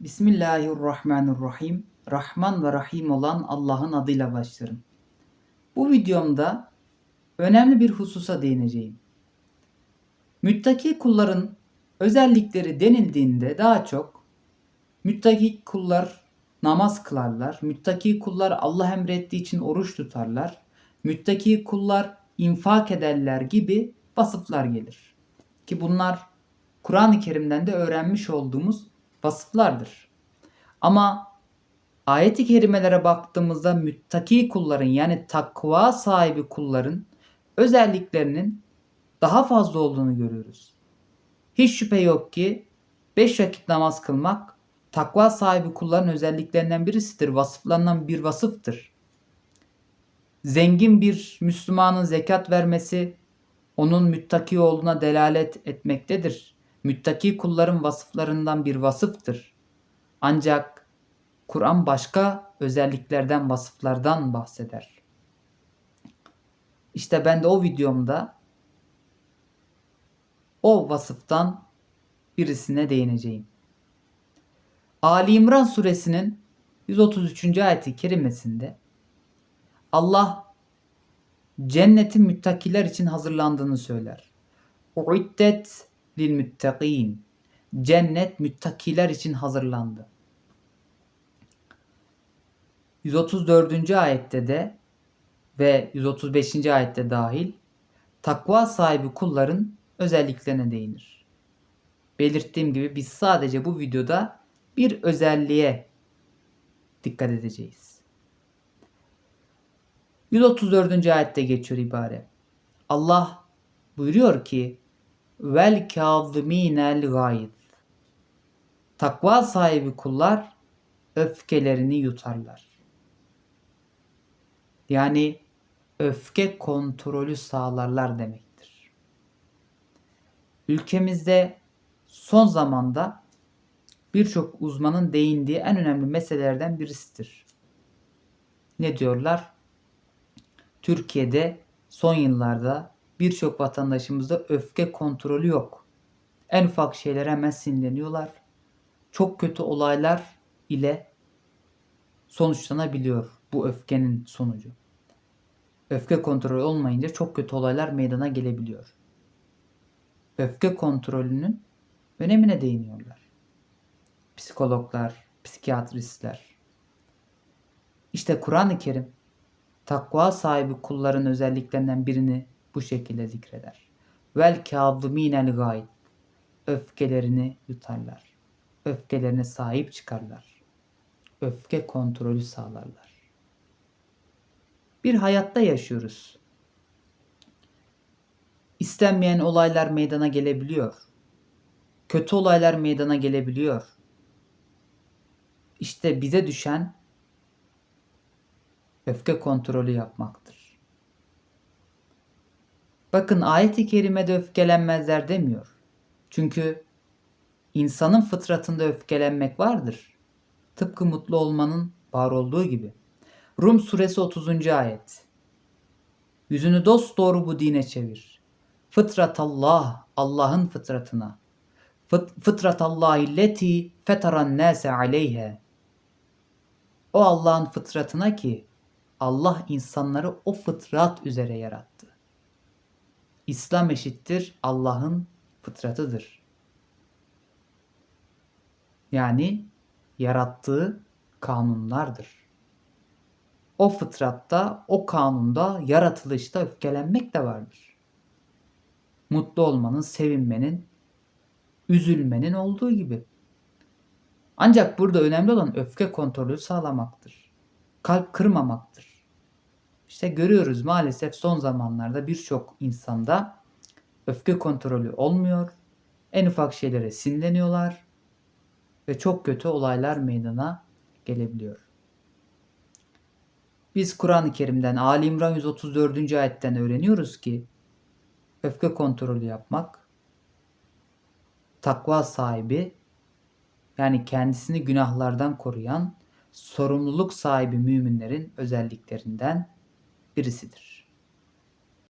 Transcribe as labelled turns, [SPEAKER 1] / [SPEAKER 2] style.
[SPEAKER 1] Bismillahirrahmanirrahim. Rahman ve Rahim olan Allah'ın adıyla başlarım. Bu videomda önemli bir hususa değineceğim. Müttaki kulların özellikleri denildiğinde daha çok müttaki kullar namaz kılarlar, müttaki kullar Allah emrettiği için oruç tutarlar, müttaki kullar infak ederler gibi vasıflar gelir. Ki bunlar Kur'an-ı Kerim'den de öğrenmiş olduğumuz vasıflardır. Ama ayet-i kerimelere baktığımızda müttaki kulların yani takva sahibi kulların özelliklerinin daha fazla olduğunu görüyoruz. Hiç şüphe yok ki 5 vakit namaz kılmak takva sahibi kulların özelliklerinden birisidir. Vasıflarından bir vasıftır. Zengin bir Müslümanın zekat vermesi onun müttaki olduğuna delalet etmektedir. Müttaki kulların vasıflarından bir vasıftır. Ancak Kur'an başka özelliklerden, vasıflardan bahseder. İşte ben de o videomda o vasıftan birisine değineceğim. Ali İmran suresinin 133. ayeti kerimesinde Allah cennetin müttakiler için hazırlandığını söyler. Uiddet lil müttakîn. Cennet müttakiler için hazırlandı. 134. ayette de ve 135. ayette dahil takva sahibi kulların özelliklerine değinir. Belirttiğim gibi biz sadece bu videoda bir özelliğe dikkat edeceğiz. 134. ayette geçiyor ibare. Allah buyuruyor ki vel kâzimînel gâyid. Takva sahibi kullar öfkelerini yutarlar. Yani öfke kontrolü sağlarlar demektir. Ülkemizde son zamanda birçok uzmanın değindiği en önemli meselelerden birisidir. Ne diyorlar? Türkiye'de son yıllarda birçok vatandaşımızda öfke kontrolü yok. En ufak şeylere hemen sinirleniyorlar. Çok kötü olaylar ile sonuçlanabiliyor bu öfkenin sonucu. Öfke kontrolü olmayınca çok kötü olaylar meydana gelebiliyor. Öfke kontrolünün önemine değiniyorlar. Psikologlar, psikiyatristler. İşte Kur'an-ı Kerim takva sahibi kulların özelliklerinden birini bu şekilde zikreder. Vel kâzimînel gâid. Öfkelerini yutarlar. Öfkelerine sahip çıkarlar. Öfke kontrolü sağlarlar. Bir hayatta yaşıyoruz. İstenmeyen olaylar meydana gelebiliyor. Kötü olaylar meydana gelebiliyor. İşte bize düşen öfke kontrolü yapmaktır. Bakın ayet-i kerimede öfkelenmezler demiyor. Çünkü insanın fıtratında öfkelenmek vardır. Tıpkı mutlu olmanın var olduğu gibi. Rum suresi 30. ayet. Yüzünü dost doğru bu dine çevir. Fıtrat Allah, Allah'ın fıtratına. Fıt, fıtrat Allah illeti fetaran nase aleyhe. O Allah'ın fıtratına ki Allah insanları o fıtrat üzere yarattı. İslam eşittir Allah'ın fıtratıdır. Yani yarattığı kanunlardır. O fıtratta, o kanunda, yaratılışta öfkelenmek de vardır. Mutlu olmanın, sevinmenin, üzülmenin olduğu gibi. Ancak burada önemli olan öfke kontrolü sağlamaktır. Kalp kırmamaktır. İşte görüyoruz maalesef son zamanlarda birçok insanda öfke kontrolü olmuyor. En ufak şeylere sinirleniyorlar ve çok kötü olaylar meydana gelebiliyor. Biz Kur'an-ı Kerim'den Ali İmran 134. ayetten öğreniyoruz ki öfke kontrolü yapmak takva sahibi yani kendisini günahlardan koruyan sorumluluk sahibi müminlerin özelliklerinden birisidir.